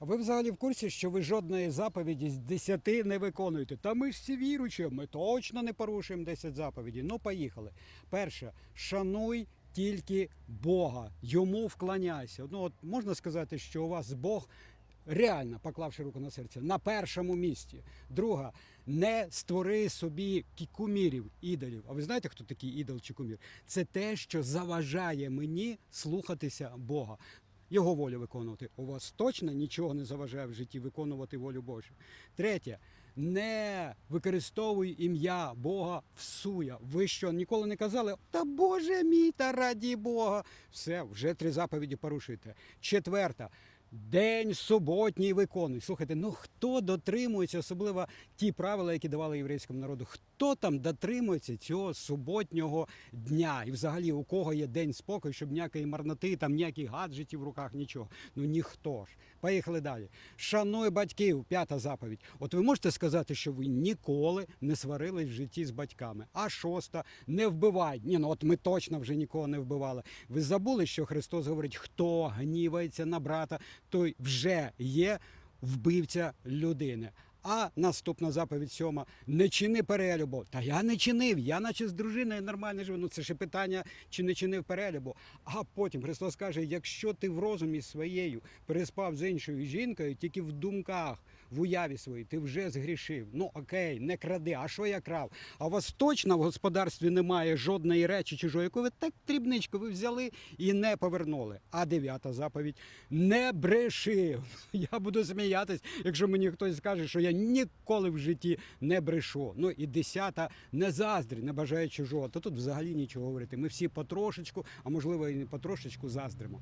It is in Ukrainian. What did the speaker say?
А ви взагалі в курсі, що ви жодної заповіді з 10 не виконуєте? Та ми ж всі віручі, ми точно не порушуємо 10 заповідей. Ну, поїхали. Перше, шануй тільки Бога, йому вклоняйся. Ну, от можна сказати, що у вас Бог. Реально, поклавши руку на серце, на першому місці. Друга, не створи собі кумірів, ідолів. А ви знаєте, хто такий ідол чи кумір? Це те, що заважає мені слухатися Бога його волю виконувати. У вас точно нічого не заважає в житті виконувати волю Божу. Третє. Не використовуй ім'я Бога всуя. Ви що ніколи не казали? Та Боже мій, та раді Бога. Все, вже три заповіді порушуєте. Четверта. День суботній виконуй. Слухайте, ну хто дотримується, особливо ті правила, які давали єврейському народу, хто там дотримується цього суботнього дня? І взагалі у кого є день спокою, щоб ніякої марноти, там ніяких гаджетів в руках, нічого. Ну ніхто ж. Поїхали далі. Шануй батьків, п'ята заповідь. От ви можете сказати, що ви ніколи не сварились в житті з батьками. А шоста не вбивай. Ні, ну от ми точно вже нікого не вбивали. Ви забули, що Христос говорить, хто гнівається на брата, той вже є вбивця людини. А наступна заповідь сьома не чини перелюбу. Та я не чинив, я наче з дружиною нормально живу. Ну це ще питання, чи не чинив перелюбу. А потім Христос каже: якщо ти в розумі своєю переспав з іншою жінкою, тільки в думках, в уяві своїй, ти вже згрішив. Ну окей, не кради. А що я крав? А у вас точно в господарстві немає жодної речі чужої, яку ви так дрібничко ви взяли і не повернули. А дев'ята заповідь не бреши. Я буду сміятись, якщо мені хтось скаже, що я ніколи в житті не брешу. Ну і десята не заздрі, не бажає чужого. То тут взагалі нічого говорити. Ми всі потрошечку, а можливо і не потрошечку заздримо.